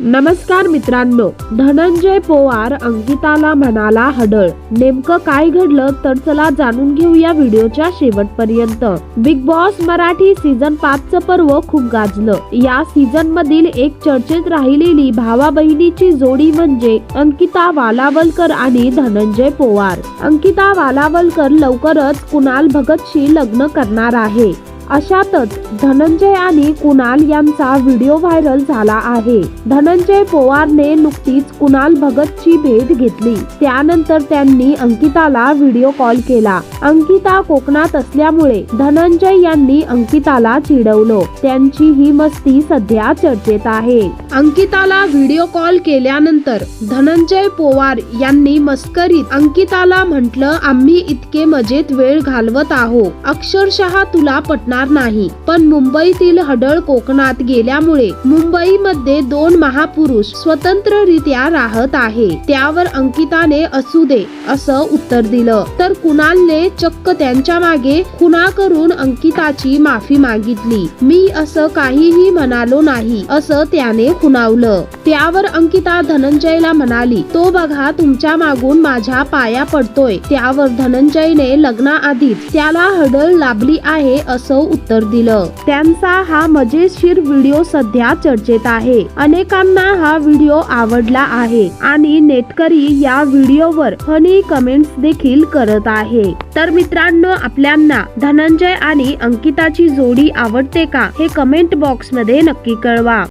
नमस्कार मित्रांनो धनंजय पोवार अंकिताला म्हणाला हडळ. नेमकं काय घडलं तर चला जाणून घेऊया व्हिडिओच्या शेवटपर्यंत. बिग बॉस मराठी सीझन पाच च पर्व खूप गाजलं. या सीझन मधील एक चर्चेत राहिलेली भावा बहिणीची जोडी म्हणजे अंकिता वालावलकर आणि धनंजय पोवार. अंकिता वालावलकर लवकरच कुणाल भगतशी लग्न करणार आहे. अशातच धनंजय आणि कुणाल यांचा व्हिडिओ व्हायरल झाला आहे. धनंजय पोवारने नुकतीच कुणाल भगतची भेट घेतली. त्यानंतर त्यांनी अंकिताला व्हिडिओ कॉल केला. अंकिता कोकणात असल्यामुळे धनंजय यांनी अंकिताला चिडवलं. त्यांची ही मस्ती सध्या चर्चेत आहे. अंकिताला व्हिडिओ कॉल केल्यानंतर धनंजय पोवार यांनी मस्करीत अंकिताला म्हटलं आम्ही इतके मजेत वेळ घालवत आहो अक्षरशः तुला पटणार नाही. पण मुंबईतील हडळ कोकणात गेल्यामुळे मुंबईमध्ये दोन महापुरुष स्वतंत्ररित्या राहत आहे. त्यावर अंकिताने असू दे असं उत्तर दिलं. तर कुणालने चक्क त्यांच्या मागे खुना करून अंकिताची माफी मागितली. मी असं काहीही म्हणालो नाही असं त्याने खुणावलं. त्यावर अंकिता धनंजयला म्हणाली तो बघा तुमच्या मागून माझ्या पाया पडतोय. त्यावर धनंजयने लग्नाआधीच त्याला हडळ लाभली आहे असं उत्तर दिलं. त्यांचा हा मजेशीर व्हिडिओ सध्या चर्चेत आहे. अनेकांना हा व्हिडिओ आवडला आहे आणि नेटकरी या व्हिडिओवर फनी कमेंट्स देखील करत आहे. तर मित्रांनो आपल्यांना धनंजय आणि अंकिताची जोडी आवडते का हे कमेंट बॉक्समध्ये नक्की कळवा.